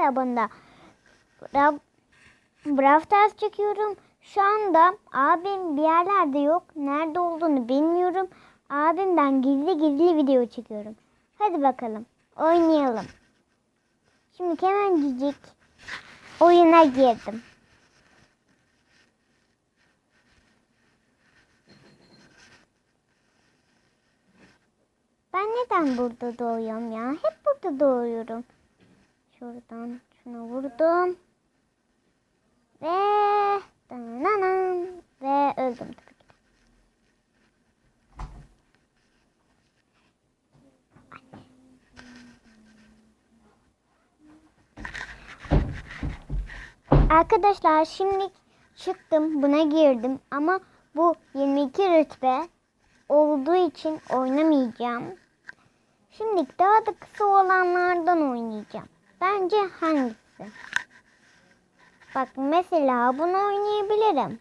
hesabında Brav çekiyorum. Şu anda abim bir yerlerde yok. Nerede olduğunu bilmiyorum. Abimden gizli gizli video çekiyorum. Hadi bakalım. Oynayalım. Şimdi hemencik oyuna girdim. Ben neden burada doğuyorum ya? Hep burada doğuyorum. Şuradan şuna vurdum. Ve dananam ve öldüm. Arkadaşlar şimdi çıktım buna girdim ama bu 22 rütbe olduğu için oynamayacağım. Şimdi daha da kısa olanlardan oynayacağım. Bence hangisi? Bak mesela bunu oynayabilirim.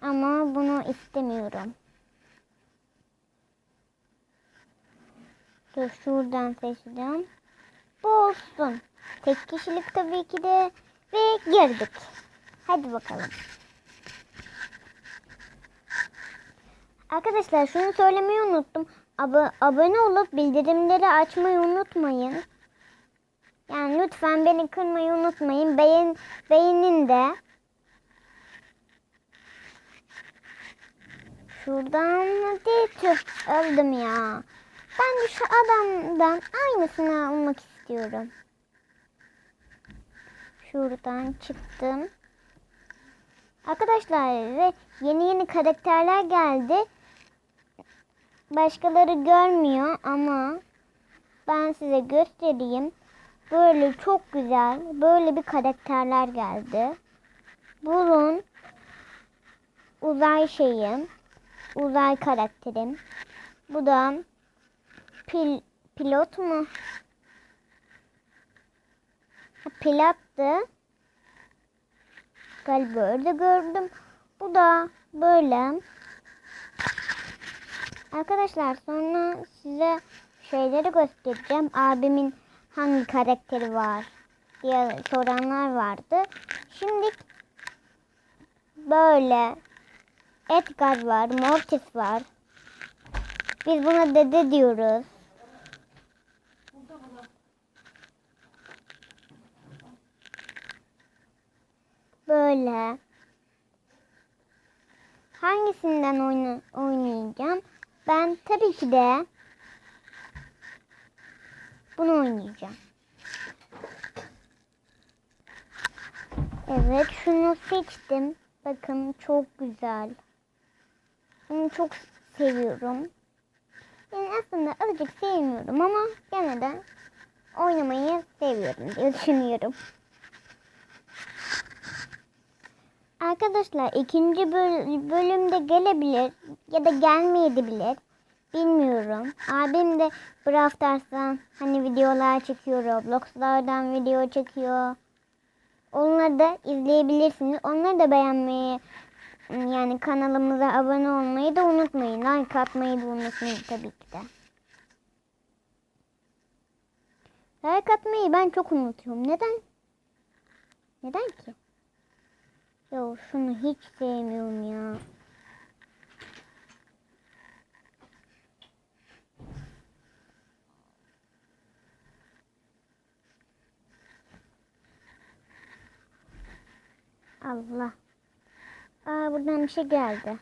Ama bunu istemiyorum. Dur şuradan seçeceğim. Bu olsun. Tek kişilik tabii ki de. Ve girdik. Hadi bakalım. Arkadaşlar şunu söylemeyi unuttum. Ab- abone olup bildirimleri açmayı unutmayın. Yani lütfen beni kırmayı unutmayın. Beğen beğenin de. Şuradan tüh öldüm ya. Ben de şu adamdan aynısını almak istiyorum. Şuradan çıktım. Arkadaşlar yeni yeni karakterler geldi. Başkaları görmüyor ama ben size göstereyim. Böyle çok güzel böyle bir karakterler geldi. Bunun uzay şeyim, uzay karakterim. Bu da pil, pilot mu? Ha, Pilottı. Galiba öyle gördüm. Bu da böyle. Arkadaşlar sonra size şeyleri göstereceğim. Abimin hangi karakteri var diye soranlar vardı. Şimdi böyle Edgar var, Mortis var. Biz buna dede diyoruz. Böyle. Hangisinden oyna, oynayacağım? Ben tabii ki de bunu oynayacağım. Evet şunu seçtim. Bakın çok güzel. Bunu çok seviyorum. Yani aslında azıcık sevmiyorum ama gene de oynamayı seviyorum diye düşünüyorum. Arkadaşlar ikinci böl- bölümde gelebilir ya da gelmeyebilir. Bilmiyorum. Abim de Brawl Stars'tan hani videolar çekiyor. Roblox'lardan video çekiyor. Onları da izleyebilirsiniz. Onları da beğenmeyi yani kanalımıza abone olmayı da unutmayın. Like atmayı da unutmayın tabii ki de. Like atmayı ben çok unutuyorum. Neden? Neden ki? Ya şunu hiç sevmiyorum ya. Allah. Aa buradan bir şey geldi.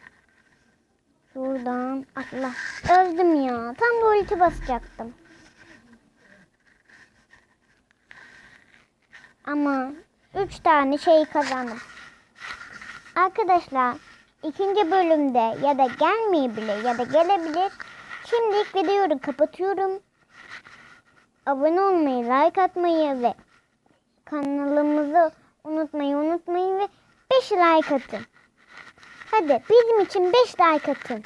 Şuradan atla. Öldüm ya. Tam da ulti basacaktım. Ama üç tane şey kazandım. Arkadaşlar ikinci bölümde ya da gelmeyebilir ya da gelebilir. Şimdilik videoyu kapatıyorum. Abone olmayı, like atmayı ve kanalımızı unutmayı unutmayın ve 5 like atın. Hadi bizim için 5 like atın.